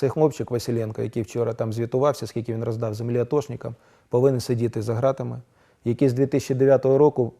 Цей хлопчик Василенко, який вчора там звітувався, скільки він роздав землі атошникам, повинен сидіти за ґратами, який з 2009 року,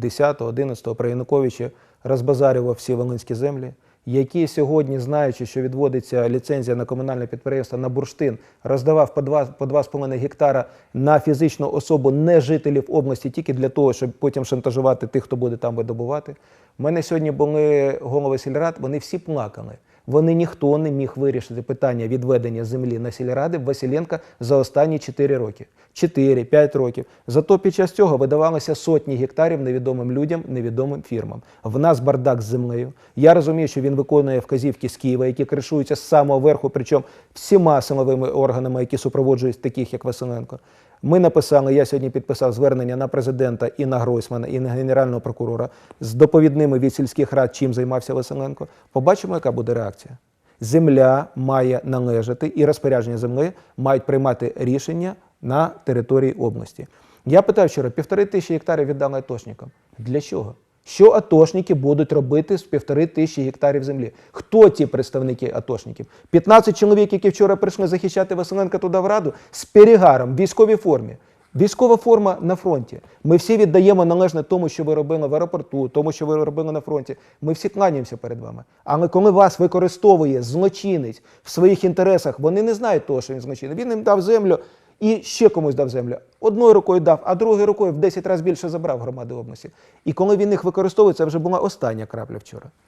10-11 при Януковичі, розбазарював всі волинські землі, який сьогодні, знаючи, що відводиться ліцензія на комунальне підприємство на бурштин, роздавав по 2, по 2,5 гектара на фізичну особу не жителів області, тільки для того, щоб потім шантажувати тих, хто буде там видобувати. У мене сьогодні були голови сільрад, вони всі плакали. Вони ніхто не міг вирішити питання відведення землі на сільради Василенка за останні 4 роки. 4-5 років. Зато під час цього видавалося сотні гектарів невідомим людям, невідомим фірмам. В нас бардак з землею. Я розумію, що він виконує вказівки з Києва, які кришуються з самого верху, причому всіма силовими органами, які супроводжують таких, як Василенко. Ми написали, я сьогодні підписав звернення на президента і на Гройсмана, і на генерального прокурора з доповідними від сільських рад, чим займався Василенко. Побачимо, яка буде реакція. Земля має належати і розпорядження землі мають приймати рішення на території області. Я питав вчора, півтори тисячі гектарів віддали атошникам. Для чого? Що атошники будуть робити з півтори тисячі гектарів землі? Хто ті представники атошників? 15 чоловік, які вчора прийшли захищати Василенка туди в раду з перегаром, в військовій формі. Військова форма на фронті. Ми всі віддаємо належне тому, що ви робили в аеропорту, тому, що ви робили на фронті. Ми всі кланяємося перед вами. Але коли вас використовує злочинець в своїх інтересах, вони не знають того, що він злочинець. Він їм дав землю і ще комусь дав землю. Одною рукою дав, а другою рукою в 10 разів більше забрав громади області. І коли він їх використовує, це вже була остання крапля вчора.